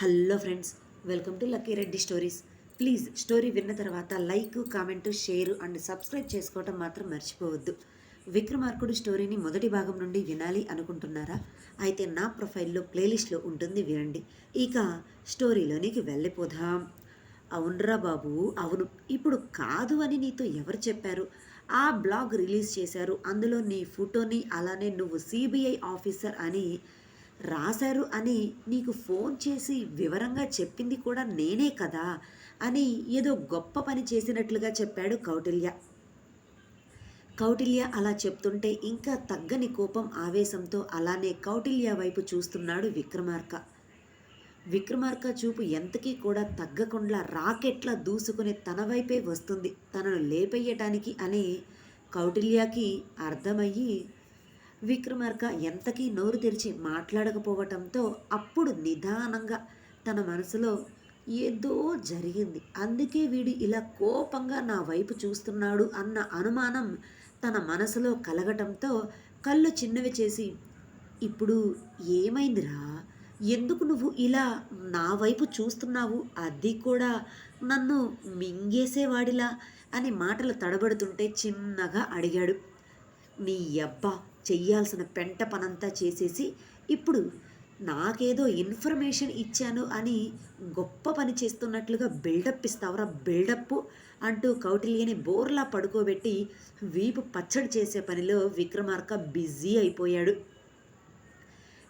Hello friends welcome to Lucky Reddy stories. Please story విన్న తర్వాత like comment share and subscribe చేసుకోవటం మాత్రం మర్చిపోవద్దు. విక్రమార్కుడు స్టోరీని మొదటి భాగం నుండి వినాలి అనుకుంటున్నారా? అయితే నా ప్రొఫైల్లో ప్లేలిస్ట్లో ఉంటుంది వినండి. ఇక స్టోరీలోనికి వెళ్ళిపోదాం. అవునరా బాబు అవును. ఇప్పుడు కాదు అని నీతో ఎవరు చెప్పారు? ఆ బ్లాగ్ రిలీజ్ చేశారు. అందులో నీ ఫోటోని అలానే నువ్వు సిబిఐ ఆఫీసర్ అని రాశారు అని నీకు ఫోన్ చేసి వివరంగా చెప్పింది కూడా నేనే కదా అని ఏదో గొప్ప పని చేసినట్లుగా చెప్పాడు కౌటిల్య. కౌటిల్య అలా చెప్తుంటే ఇంకా తగ్గని కోపం ఆవేశంతో అలానే కౌటిల్య వైపు చూస్తున్నాడు విక్రమార్క. విక్రమార్క చూపు ఎంతకీ కూడా తగ్గకుండా రాకెట్లా దూసుకుని తన వైపే వస్తుంది. తనను లేపెయ్యటానికి అని కౌటిల్యకి అర్థమయ్యి విక్రమార్క ఎంతకీ నోరు తెరిచి మాట్లాడకపోవటంతో అప్పుడు నిదానంగా తన మనసులో ఏదో జరిగింది. అందుకే వీడు ఇలా కోపంగా నా వైపు చూస్తున్నాడు అన్న అనుమానం తన మనసులో కలగటంతో కళ్ళు చిన్నవి చేసి ఇప్పుడు ఏమైందిరా? ఎందుకు నువ్వు ఇలా నా వైపు చూస్తున్నావు? అది కూడా నన్ను మింగేసేవాడిలా? అని మాటలు తడబడుతుంటే చిన్నగా అడిగాడు. నీ అబ్బా చెయ్యాల్సిన పెంట పనంతా చేసేసి ఇప్పుడు నాకేదో ఇన్ఫర్మేషన్ ఇచ్చాను అని గొప్ప పని చేస్తున్నట్లుగా బిల్డప్ ఇస్తావరా బిల్డప్ అంటూ కౌటిల్యని బోర్లా పడుకోబెట్టి వీపు పచ్చడి చేసే పనిలో విక్రమార్క బిజీ అయిపోయాడు.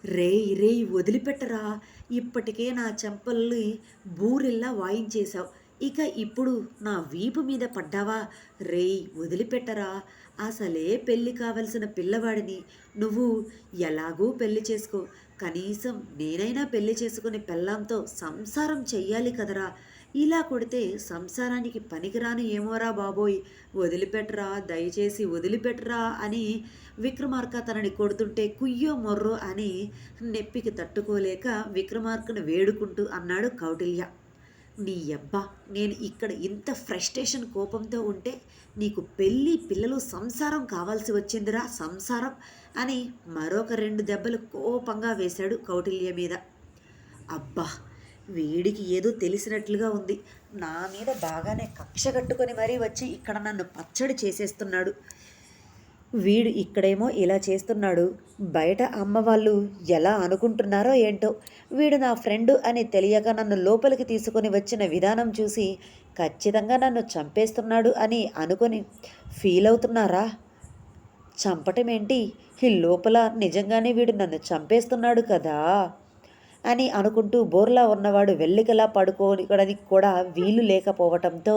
రేయ్ రేయ్ వదిలిపెట్టరా ఇప్పటికే నా చెంపల్ని బూరెల్లా వాయించేశావు. ఇక ఇప్పుడు నా వీపు మీద పడ్డావా? రేయ్ వదిలిపెట్టరా. అసలే పెళ్ళి కావలసిన పిల్లవాడిని. నువ్వు ఎలాగూ పెళ్ళి చేసుకో. కనీసం నేనైనా పెళ్ళి చేసుకుని పెళ్ళాంతో సంసారం చెయ్యాలి కదరా. ఇలా కొడితే సంసారానికి పనికిరాను ఏమోరా బాబోయ్. వదిలిపెట్టరా దయచేసి వదిలిపెట్టరా అని విక్రమార్క తనని కొడుతుంటే కుయ్యో మొర్రో అని నెప్పికి తట్టుకోలేక విక్రమార్కను వేడుకుంటూ అన్నాడు కౌటిల్య. నీ అబ్బా నేను ఇక్కడ ఇంత ఫ్రస్ట్రేషన్ కోపంతో ఉంటే నీకు పెళ్ళి పిల్లలు సంసారం కావాల్సి వచ్చిందిరా సంసారం అని మరొక రెండు దెబ్బలు కోపంగా వేశాడు కౌటిల్య మీద. అబ్బా వీడికి ఏదో తెలిసినట్లుగా ఉంది. నా మీద బాగానే కక్ష కట్టుకొని మరీ వచ్చి ఇక్కడ నన్ను పచ్చడి చేసేస్తున్నాడు. వీడు ఇక్కడేమో ఇలా చేస్తున్నాడు. బయట అమ్మ వాళ్ళు ఎలా అనుకుంటున్నారో ఏంటో వీడు నా ఫ్రెండ్ అని తెలియక నన్ను లోపలికి తీసుకొని వచ్చిన విధానం చూసి ఖచ్చితంగా నన్ను చంపేస్తున్నాడు అని అనుకొని ఫీల్ అవుతున్నారా? చంపటం ఏంటి ఈ లోపల నిజంగానే వీడు నన్ను చంపేస్తున్నాడు కదా? అని అనుకుంటూ బోర్లా ఉన్నవాడు వెల్లికలా పడుకోవడానికి కూడా వీలు లేకపోవటంతో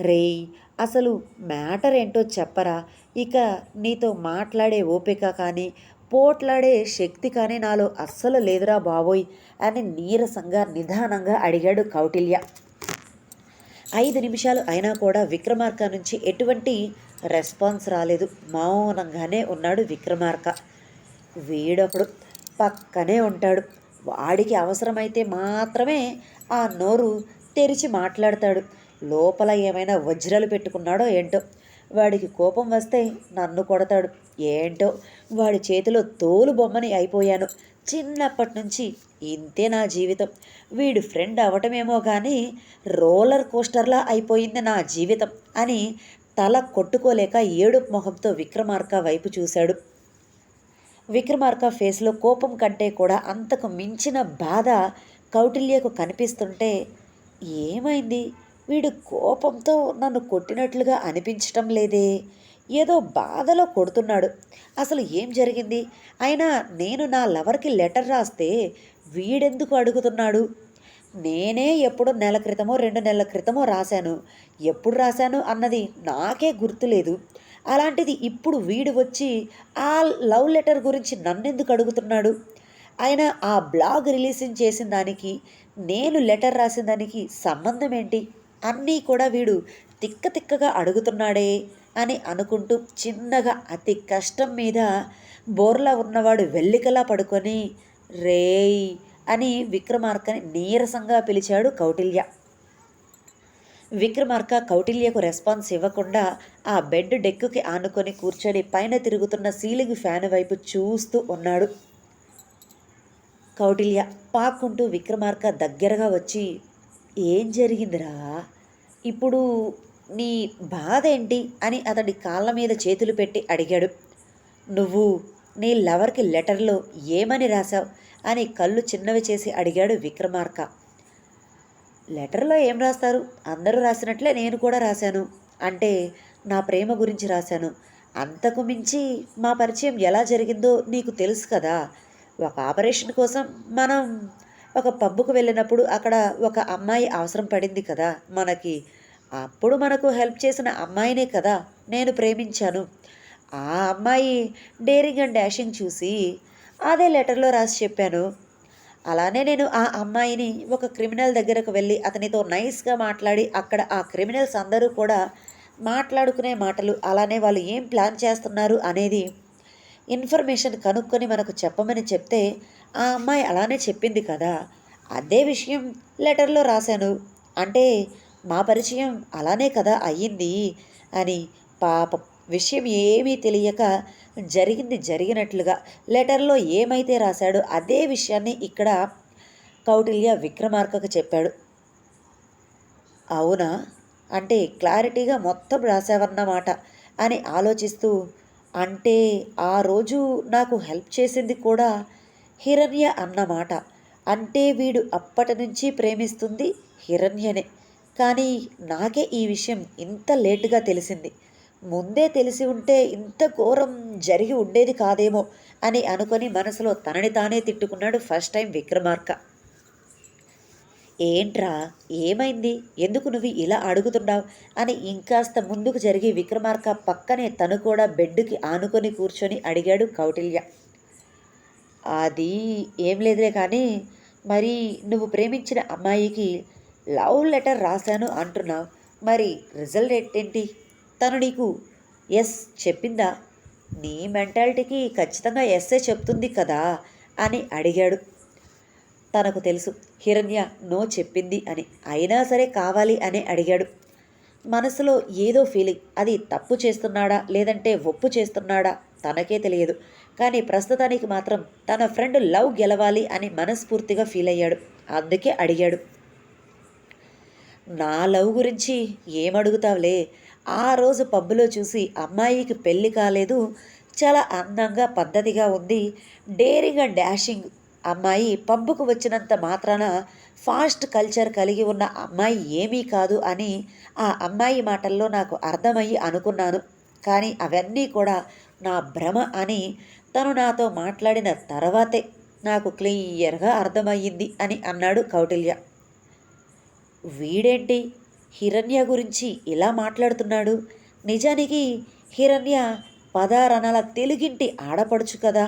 రేయ్ అసలు మ్యాటర్ ఏంటో చెప్పరా? ఇక నీతో మాట్లాడే ఓపిక కానీ పోట్లాడే శక్తి కానీ నాలో అస్సలు లేదురా బాబోయ్ అని నీరసంగా నిదానంగా అడిగాడు కౌటిల్య. ఐదు నిమిషాలు అయినా కూడా విక్రమార్క నుంచి ఎటువంటి రెస్పాన్స్ రాలేదు. మౌనంగానే ఉన్నాడు విక్రమార్క. వీడొకడు పక్కనే ఉంటాడు. వాడికి అవసరమైతే మాత్రమే ఆ నోరు తెరిచి మాట్లాడతాడు. లోపల ఏమైనా వజ్రాలు పెట్టుకున్నాడో ఏంటో. వాడికి కోపం వస్తే నన్ను కొడతాడు. ఏంటో వాడి చేతిలో తోలు బొమ్మని అయిపోయాను. చిన్నప్పటి నుంచి ఇంతే నా జీవితం. వీడి ఫ్రెండ్ అవటమేమో కానీ రోలర్ కోస్టర్లా అయిపోయింది నా జీవితం అని తల కొట్టుకోలేక ఏడుపు మొహంతో విక్రమార్క వైపు చూశాడు. విక్రమార్క ఫేస్లో కోపం కంటే కూడా అంతకు మించిన బాధ కౌటిల్యకు కనిపిస్తుంటే ఏమైంది? వీడు కోపంతో నన్ను కొట్టినట్లుగా అనిపించటం లేదే. ఏదో బాధలో కొడుతున్నాడు. అసలు ఏం జరిగింది? అయినా నేను నా లవర్కి లెటర్ రాస్తే వీడెందుకు అడుగుతున్నాడు? నేనే ఎప్పుడు నెల క్రితమో రెండు నెలల క్రితమో రాశాను. ఎప్పుడు రాశాను అన్నది నాకే గుర్తులేదు. అలాంటిది ఇప్పుడు వీడు వచ్చి ఆ లవ్ లెటర్ గురించి నన్నెందుకు అడుగుతున్నాడు? ఆయన ఆ బ్లాగ్ రిలీజింగ్ చేసిన దానికి నేను లెటర్ రాసిన దానికి సంబంధం ఏంటి? అన్నీ కూడా వీడు తిక్క తిక్కగా అడుగుతున్నాడే అని అనుకుంటూ చిన్నగా అతి కష్టం మీద బోర్లా ఉన్నవాడు వెల్లికలా పడుకొని రేయ్ అని విక్రమార్కని నీరసంగా పిలిచాడు కౌటిల్య. విక్రమార్క కౌటిల్యకు రెస్పాన్స్ ఇవ్వకుండా ఆ బెడ్ డెక్కుకి ఆనుకొని కూర్చొని పైన తిరుగుతున్న సీలింగ్ ఫ్యాన్ వైపు చూస్తూ ఉన్నాడు. కౌటిల్య పాక్కుంటూ విక్రమార్క దగ్గరగా వచ్చి ఏం జరిగిందిరా? ఇప్పుడు నీ బాధ ఏంటి? అని అతడి కాళ్ళ మీద చేతులు పెట్టి అడిగాడు. నువ్వు నీ లవర్కి లెటర్లో ఏమని రాశావు? అని కళ్ళు చిన్నవి చేసి అడిగాడు విక్రమార్క. లెటర్లో ఏం రాస్తారు? అందరూ రాసినట్లే నేను కూడా రాశాను. అంటే నా ప్రేమ గురించి రాశాను. అంతకు మించి మా పరిచయం ఎలా జరిగిందో నీకు తెలుసు కదా. ఒక ఆపరేషన్ కోసం మనం ఒక పబ్బుకు వెళ్ళినప్పుడు అక్కడ ఒక అమ్మాయి అవసరం పడింది కదా మనకి. అప్పుడు మనకు హెల్ప్ చేసిన అమ్మాయినే కదా నేను ప్రేమించాను. ఆ అమ్మాయి డేరింగ్ అండ్ డాషింగ్ చూసి అదే లెటర్లో రాసి చెప్పాను. అలానే నేను ఆ అమ్మాయిని ఒక క్రిమినల్ దగ్గరకు వెళ్ళి అతనితో నైస్గా మాట్లాడి అక్కడ ఆ క్రిమినల్స్ అందరూ కూడా మాట్లాడుకునే మాటలు అలానే వాళ్ళు ఏం ప్లాన్ చేస్తున్నారు అనేది ఇన్ఫర్మేషన్ కనుక్కొని మనకు చెప్పమని చెప్తే ఆ అమ్మాయి అలానే చెప్పింది కదా. అదే విషయం లెటర్లో రాశాను. అంటే మా పరిచయం అలానే కదా అయ్యింది అని పాప విషయం ఏమీ తెలియక జరిగింది జరిగినట్లుగా లెటర్లో ఏమైతే రాశాడో అదే విషయాన్ని ఇక్కడ కౌటిల్య విక్రమార్కకు చెప్పాడు. అవునా? అంటే క్లారిటీగా మొత్తం రాసావన్నమాట అని ఆలోచిస్తూ అంటే ఆ రోజు నాకు హెల్ప్ చేసింది కూడా హిరణ్య అన్నమాట. అంటే వీడు అప్పటి నుంచి ప్రేమిస్తుంది హిరణ్యనే. కానీ నాకే ఈ విషయం ఇంత లేటుగా తెలిసింది. ముందే తెలిసి ఉంటే ఇంత ఘోరం జరిగి ఉండేది కాదేమో అని అనుకొని మనసులో తనని తానే తిట్టుకున్నాడు ఫస్ట్ టైం విక్రమార్క. ఏంట్రా? ఏమైంది? ఎందుకు నువ్వు ఇలా అడుగుతున్నావు? అని ఇంకాస్త ముందుకు జరిగి విక్రమార్క పక్కనే తను కూడా బెడ్డుకి ఆనుకొని కూర్చొని అడిగాడు కౌటిల్య. అది ఏం లేదులే కానీ మరి నువ్వు ప్రేమించిన అమ్మాయికి లవ్ లెటర్ రాశాను అంటున్నావు. మరి రిజల్ట్ ఏంటి? తను నీకు ఎస్ చెప్పిందా? నీ మెంటాలిటీకి ఖచ్చితంగా ఎస్ఏ చెప్తుంది కదా? అని అడిగాడు తనకు తెలుసు. హిరణ్య నో చెప్పింది అని. అయినా సరే కావాలి అని అడిగాడు. మనసులో ఏదో ఫీలింగ్. అది తప్పు చేస్తున్నాడా? లేదంటే ఒప్పు చేస్తున్నాడా? తనకే తెలియదు. కానీ ప్రస్తుతానికి మాత్రం తన ఫ్రెండ్ లవ్ గెలవాలి అని మనస్ఫూర్తిగా ఫీల్ అయ్యాడు. అందుకే అడిగాడు. నా లవ్ గురించి ఏమడుగుతావులే? ఆ రోజు పబ్బులో చూసి అమ్మాయికి పెళ్ళి కాలేదు. చాలా అందంగా పద్ధతిగా ఉంది. డేరింగ్ అండ్ డాషింగ్ అమ్మాయి పబ్బుకు వచ్చినంత మాత్రాన ఫాస్ట్ కల్చర్ కలిగి ఉన్న అమ్మాయి ఏమీ కాదు అని ఆ అమ్మాయి మాటల్లో నాకు అర్థమయ్యి అనుకున్నాను. కానీ అవన్నీ కూడా నా భ్రమ అని తను నాతో మాట్లాడిన తర్వాతే నాకు క్లియర్గా అర్థమయ్యింది అని అన్నాడు కౌటిల్య. వీడేంటి? హిరణ్య గురించి ఇలా మాట్లాడుతున్నాడు. నిజానికి హిరణ్య పదారణాల తెలుగింటి ఆడపడుచు కదా.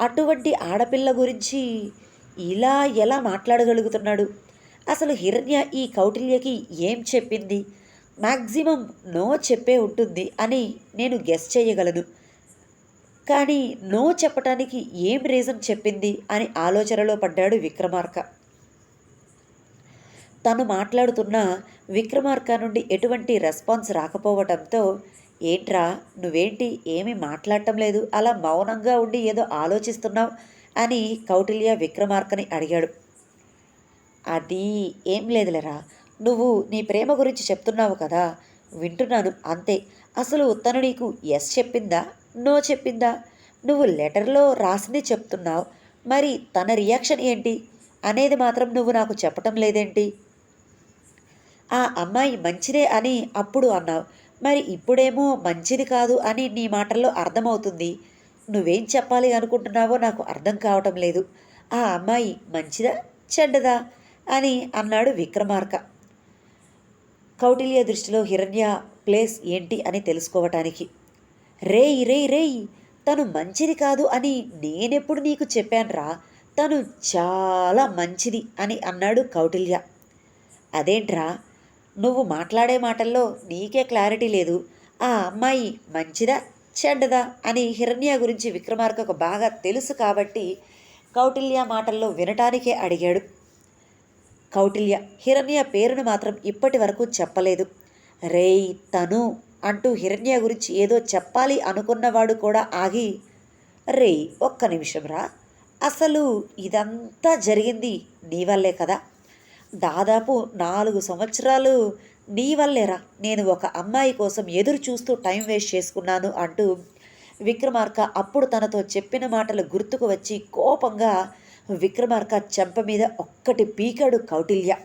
అటువంటి ఆడపిల్ల గురించి ఇలా ఎలా మాట్లాడగలుగుతున్నాడు? అసలు హిరణ్య ఈ కౌటిల్యకి ఏం చెప్పింది? మ్యాక్సిమం నో చెప్పే ఉంటుంది అని నేను గెస్ చేయగలను. కానీ నో చెప్పటానికి ఏం రీజన్ చెప్పింది అని ఆలోచనలో పడ్డాడు విక్రమార్క. తను మాట్లాడుతున్న విక్రమార్క నుండి ఎటువంటి రెస్పాన్స్ రాకపోవటంతో ఏంట్రా నువ్వేంటి? ఏమీ మాట్లాడటం లేదు. అలా మౌనంగా ఉండి ఏదో ఆలోచిస్తున్నావు? అని కౌటిల్య విక్రమార్కని అడిగాడు. అది ఏం లేదులేరా. నువ్వు నీ ప్రేమ గురించి చెప్తున్నావు కదా. వింటున్నాను అంతే. అసలు తను నీకు ఎస్ చెప్పిందా? నో చెప్పిందా? నువ్వు లెటర్లో రాసింది చెప్తున్నావు. మరి తన రియాక్షన్ ఏంటి? అనేది మాత్రం నువ్వు నాకు చెప్పటం లేదేంటి? ఆ అమ్మాయి మంచిదే అని అప్పుడు అన్నావు. మరి ఇప్పుడేమో మంచిది కాదు అని నీ మాటల్లో అర్థమవుతుంది. నువ్వేం చెప్పాలి అనుకుంటున్నావో నాకు అర్థం కావటం లేదు. ఆ అమ్మాయి మంచిదా చెడ్డదా అని అన్నాడు విక్రమార్క. కౌటిల్య దృష్టిలో హిరణ్య ప్లేస్ ఏంటి అని తెలుసుకోవటానికి. రేయ్ రేయ్ రేయ్ తను మంచిది కాదు అని నేనెప్పుడు నీకు చెప్పానురా? తను చాలా మంచిది అని అన్నాడు కౌటిల్య. అదేంట్రా? నువ్వు మాట్లాడే మాటల్లో నీకే క్లారిటీ లేదు. ఆ అమ్మాయి మంచిదా చెడ్డదా అని హిరణ్య గురించి విక్రమార్కకు బాగా తెలుసు కాబట్టి కౌటిల్య మాటల్లో వినటానికే అడిగాడు. కౌటిల్య హిరణ్య పేరును మాత్రం ఇప్పటి వరకు చెప్పలేదు. రేయ్ తను అంటూ హిరణ్య గురించి ఏదో చెప్పాలి అనుకున్నవాడు కూడా ఆగి రేయ్ ఒక్క నిమిషం రా అసలు ఇదంతా జరిగింది నీ వల్లే కదా? దాదాపు నాలుగు సంవత్సరాలు నీ వల్లేరా? నేను ఒక అమ్మాయి కోసం ఎదురు చూస్తూ టైం వేస్ట్ చేసుకున్నాను అంటూ విక్రమార్క అప్పుడు తనతో చెప్పిన మాటలు గుర్తుకు వచ్చి కోపంగా విక్రమార్క చెంప మీద ఒక్కటి పీకాడు కౌటిల్య.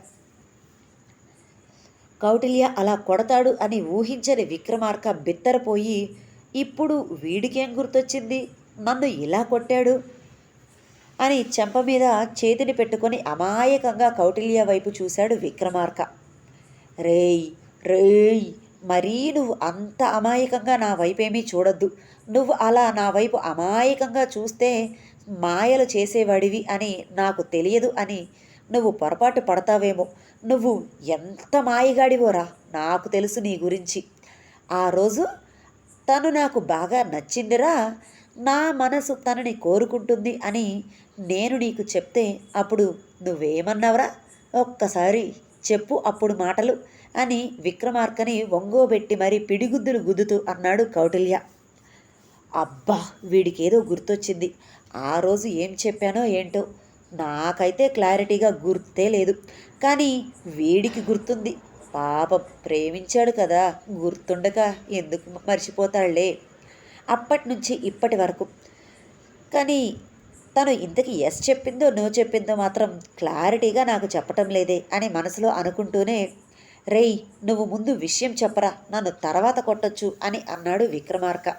కౌటిల్య అలా కొడతాడు అని ఊహించని విక్రమార్క బిత్తరపోయి ఇప్పుడు వీడికేం గుర్తొచ్చింది? నన్ను ఇలా కొట్టాడు. అని చెంప మీద చేతిని పెట్టుకొని అమాయకంగా కౌటిల్య వైపు చూశాడు విక్రమార్క. రేయ్ రేయ్ మరీ నువ్వు అంత అమాయకంగా నా వైపేమీ చూడొద్దు. నువ్వు అలా నా వైపు అమాయకంగా చూస్తే మాయలు చేసేవాడివి అని నాకు తెలియదు అని నువ్వు పొరపాటు పడతావేమో. నువ్వు ఎంత మాయగాడివోరా నాకు తెలుసు నీ గురించి. ఆ రోజు తను నాకు బాగా నచ్చిందిరా నా మనసు తనని కోరుకుంటుంది అని నేను నీకు చెప్తే అప్పుడు నువ్వేమన్నావురా? ఒక్కసారి చెప్పు అప్పుడు మాటలు అని విక్రమార్కని వంగోబెట్టి మరీ పిడిగుద్దులు గుద్దుతూ అన్నాడు కౌటిల్య. అబ్బా వీడికేదో గుర్తొచ్చింది. ఆ రోజు ఏం చెప్పానో ఏంటో నాకైతే క్లారిటీగా గుర్తే లేదు. కానీ వీడికి గుర్తుంది. పాపం ప్రేమించాడు కదా గుర్తుండక ఎందుకు మర్చిపోతాడులే అప్పటి నుంచి ఇప్పటి వరకు. కానీ తను ఇంతకీ ఎస్ చెప్పిందో నో చెప్పిందో మాత్రం క్లారిటీగా నాకు చెప్పటం లేదే అని మనసులో అనుకుంటూనే రేయ్ నువ్వు ముందు విషయం చెప్పరా నన్ను తర్వాత కొట్టొచ్చు అని అన్నాడు విక్రమార్క.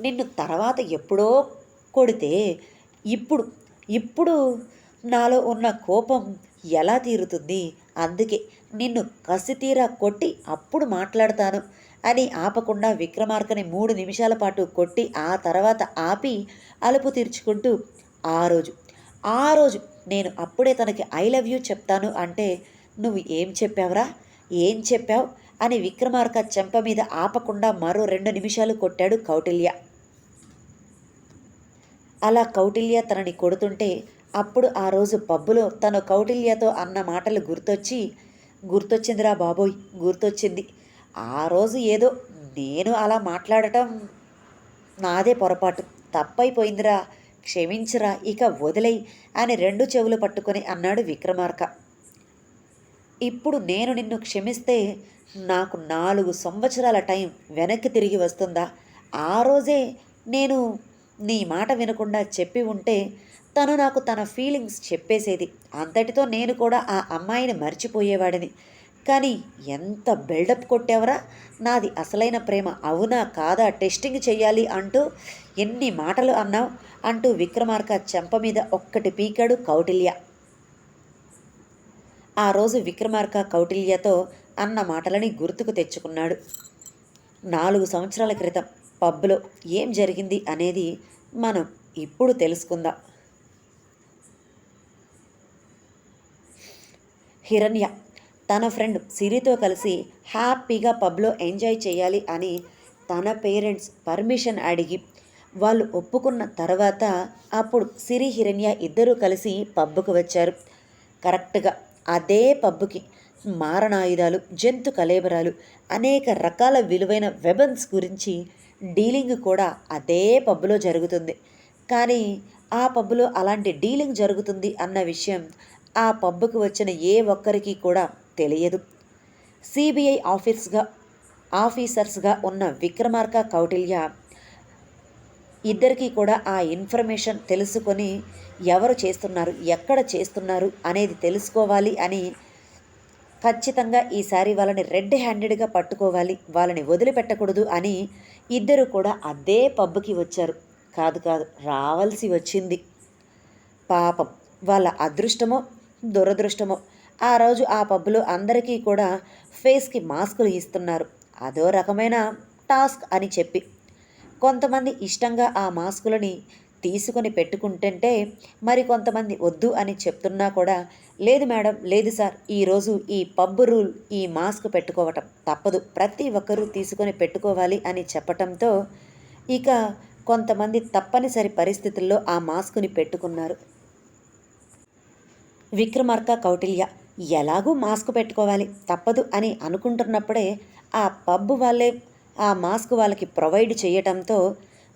నిన్ను తర్వాత ఎప్పుడో కొడితే ఇప్పుడు ఇప్పుడు నాలో ఉన్న కోపం ఎలా తీరుతుంది? అందుకే నిన్ను కసితీరా కొట్టి అప్పుడు మాట్లాడతాను. అని ఆపకుండా విక్రమార్కని మూడు నిమిషాల పాటు కొట్టి ఆ తర్వాత ఆపి అలుపు తీర్చుకుంటూ ఆ రోజు ఆ రోజు నేను అప్పుడే తనకి ఐ లవ్ యూ చెప్తాను అంటే నువ్వు ఏం చెప్పావురా? ఏం చెప్పావు? అని విక్రమార్క చెంప మీద ఆపకుండా మరో రెండు నిమిషాలు కొట్టాడు కౌటిల్య. అలా కౌటిల్య తనని కొడుతుంటే అప్పుడు ఆ రోజు పబ్బులో తను కౌటిల్యతో అన్న మాటలు గుర్తొచ్చి గుర్తొచ్చిందిరా బాబోయ్ గుర్తొచ్చింది. ఆ రోజు ఏదో నేను అలా మాట్లాడటం నాదే పొరపాటు. తప్పైపోయిందిరా క్షమించరా ఇక వదిలేయ్ అని రెండు చెవులు పట్టుకొని అన్నాడు విక్రమార్క. ఇప్పుడు నేను నిన్ను క్షమిస్తే నాకు నాలుగు సంవత్సరాల టైం వెనక్కి తిరిగి వస్తుందా? ఆ రోజే నేను నీ మాట వినకుండా చెప్పి ఉంటే తను నాకు తన ఫీలింగ్స్ చెప్పేసేది. అంతటితో నేను కూడా ఆ అమ్మాయిని మర్చిపోయేవాడిని. కానీ ఎంత బిల్డప్ కొట్టావరా? నాది అసలైన ప్రేమ. అవునా కాదా? టెస్టింగ్ చెయ్యాలి అంటూ ఎన్ని మాటలు అన్నావు? అంటూ విక్రమార్క చెంప మీద ఒక్కటి పీకాడు కౌటిల్య. ఆ రోజు విక్రమార్క కౌటిల్యతో అన్న మాటలని గుర్తుకు తెచ్చుకున్నాడు. నాలుగు సంవత్సరాల క్రితం పబ్లో ఏం జరిగింది అనేది మనం ఇప్పుడు తెలుసుకుందాం. హిరణ్య తన ఫ్రెండ్ సిరితో కలిసి హ్యాపీగా పబ్లో ఎంజాయ్ చేయాలి అని తన పేరెంట్స్ పర్మిషన్ అడిగి వాళ్ళు ఒప్పుకున్న తర్వాత అప్పుడు సిరి హిరణ్య ఇద్దరూ కలిసి పబ్బుకు వచ్చారు. కరెక్ట్గా అదే పబ్బుకి మారణాయుధాలు జంతు కలేబరాలు అనేక రకాల విలువైన వెబన్స్ గురించి డీలింగ్ కూడా అదే పబ్బులో జరుగుతుంది. కానీ ఆ పబ్బులో అలాంటి డీలింగ్ జరుగుతుంది అన్న విషయం ఆ పబ్బుకు వచ్చిన ఏ ఒక్కరికి కూడా తెలియదు. సిబిఐ ఆఫీస్గా ఆఫీసర్స్గా ఉన్న విక్రమార్క కౌటిల్య ఇద్దరికీ కూడా ఆ ఇన్ఫర్మేషన్ తెలుసుకొని ఎవరు చేస్తున్నారు ఎక్కడ చేస్తున్నారు అనేది తెలుసుకోవాలి అని ఖచ్చితంగా ఈసారి వాళ్ళని రెడ్ హ్యాండెడ్గా పట్టుకోవాలి వాళ్ళని వదిలిపెట్టకూడదు అని ఇద్దరు కూడా అదే పబ్కి వచ్చారు. కాదు కాదు రావాల్సి వచ్చింది. పాపం వాళ్ళ అదృష్టమో దురదృష్టమో ఆ రోజు ఆ పబ్లో అందరికీ కూడా ఫేస్కి మాస్కులు ఇస్తున్నారు. అదో రకమైన టాస్క్ అని చెప్పి. కొంతమంది ఇష్టంగా ఆ మాస్కులని తీసుకొని పెట్టుకుంటుంటే మరి కొంతమంది వద్దు అని చెప్తున్నా కూడా లేదు మేడం లేదు సార్ ఈరోజు ఈ పబ్ రూల్ ఈ మాస్క్ పెట్టుకోవటం తప్పదు. ప్రతి ఒక్కరూ తీసుకొని పెట్టుకోవాలి అని చెప్పటంతో ఇక కొంతమంది తప్పనిసరి పరిస్థితుల్లో ఆ మాస్కుని పెట్టుకున్నారు. విక్రమార్క కౌటిల్య ఎలాగూ మాస్క్ పెట్టుకోవాలి తప్పదు అని అనుకుంటున్నప్పుడే ఆ పబ్ వాళ్ళే ఆ మాస్క్ వాళ్ళకి ప్రొవైడ్ చేయటంతో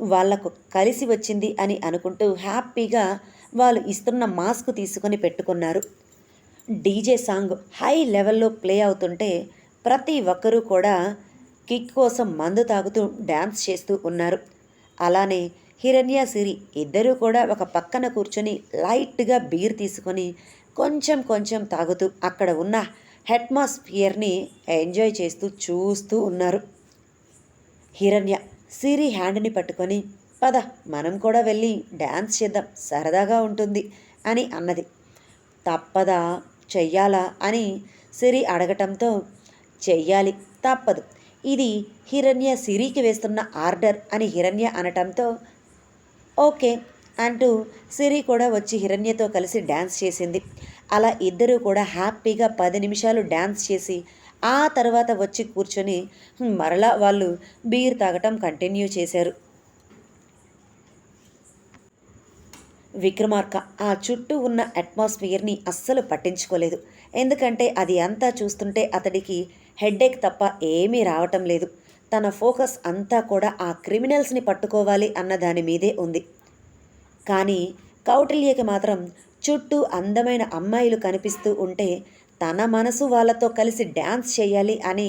వాళ్ళకు కలిసి వచ్చింది అని అనుకుంటూ హ్యాపీగా వాళ్ళు ఇస్తున్న మాస్క్ తీసుకొని పెట్టుకున్నారు. డీజే సాంగ్ హై లెవెల్లో ప్లే అవుతుంటే ప్రతి ఒక్కరూ కూడా కిక్ కోసం మందు తాగుతూ డ్యాన్స్ చేస్తూ ఉన్నారు. అలానే హిరణ్య సిరి ఇద్దరూ కూడా ఒక పక్కన కూర్చొని లైట్గా బీర్ తీసుకొని కొంచెం కొంచెం తాగుతూ అక్కడ ఉన్న హెట్మాస్ఫియర్ని ఎంజాయ్ చేస్తూ చూస్తూ ఉన్నారు. హిరణ్య సిరి హ్యాండ్ని పట్టుకొని పద మనం కూడా వెళ్ళి డ్యాన్స్ చేద్దాం సరదాగా ఉంటుంది అని అన్నది. తప్పదా చెయ్యాలా అని సిరి అడగటంతో చెయ్యాలి తప్పదు. ఇది హిరణ్య సిరికి వేస్తున్న ఆర్డర్ అని హిరణ్య అనటంతో ఓకే అంటూ సిరి కూడా వచ్చి హిరణ్యతో కలిసి డ్యాన్స్ చేసింది. అలా ఇద్దరూ కూడా హ్యాపీగా పది నిమిషాలు డ్యాన్స్ చేసి ఆ తర్వాత వచ్చి కూర్చొని మరలా వాళ్ళు బీర్ తాగటం కంటిన్యూ చేశారు. విక్రమార్క ఆ చుట్టూ ఉన్న అట్మాస్ఫియర్ని అస్సలు పట్టించుకోలేదు. ఎందుకంటే అది అంతా చూస్తుంటే అతడికి హెడ్ఏక్ తప్ప ఏమీ రావటం లేదు. తన ఫోకస్ అంతా కూడా ఆ క్రిమినల్స్ని పట్టుకోవాలి అన్న దాని మీదే ఉంది. కానీ కౌటిల్యకి మాత్రం చుట్టూ అందమైన అమ్మాయిలు కనిపిస్తూ ఉంటే తన మనసు వాళ్ళతో కలిసి డ్యాన్స్ చేయాలి అని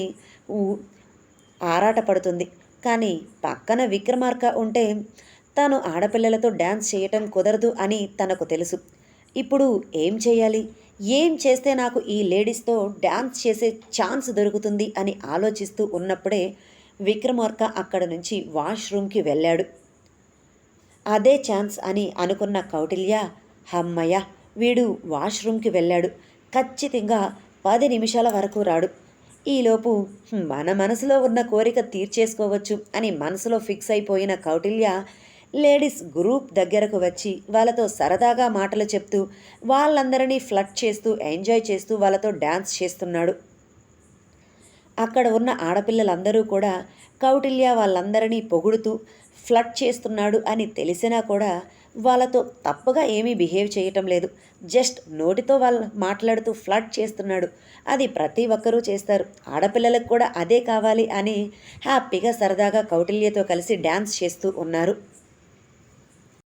ఆరాటపడుతుంది. కానీ పక్కన విక్రమార్క ఉంటే తాను ఆడపిల్లలతో డ్యాన్స్ చేయటం కుదరదు అని తనకు తెలుసు. ఇప్పుడు ఏం చేయాలి? ఏం చేస్తే నాకు ఈ లేడీస్తో డ్యాన్స్ చేసే ఛాన్స్ దొరుకుతుంది అని ఆలోచిస్తూ ఉన్నప్పుడే విక్రమార్క అక్కడ నుంచి వాష్రూమ్కి వెళ్ళాడు. అదే ఛాన్స్ అని అనుకున్న కౌటిల్య హమ్మయ్య వీడు వాష్రూమ్కి వెళ్ళాడు. ఖచ్చితంగా పది నిమిషాల వరకు రాడు. ఈలోపు మన మనసులో ఉన్న కోరిక తీర్చేసుకోవచ్చు అని మనసులో ఫిక్స్ అయిపోయిన కౌటిల్య లేడీస్ గ్రూప్ దగ్గరకు వచ్చి వాళ్ళతో సరదాగా మాటలు చెప్తూ వాళ్ళందరినీ ఫ్లట్ చేస్తూ ఎంజాయ్ చేస్తూ వాళ్ళతో డ్యాన్స్ చేస్తున్నాడు. అక్కడ ఉన్న ఆడపిల్లలందరూ కూడా కౌటిల్య వాళ్ళందరినీ పొగుడుతూ ఫ్లట్ చేస్తున్నాడు అని తెలిసినా కూడా వాళ్ళతో తప్పుగా ఏమీ బిహేవ్ చేయటం లేదు. జస్ట్ నోటితో వాళ్ళు మాట్లాడుతూ ఫ్లట్ చేస్తున్నాడు. అది ప్రతి ఒక్కరూ చేస్తారు. ఆడపిల్లలకు కూడా అదే కావాలి అని హ్యాపీగా సరదాగా కౌటిల్యతో కలిసి డ్యాన్స్ చేస్తూ ఉన్నారు.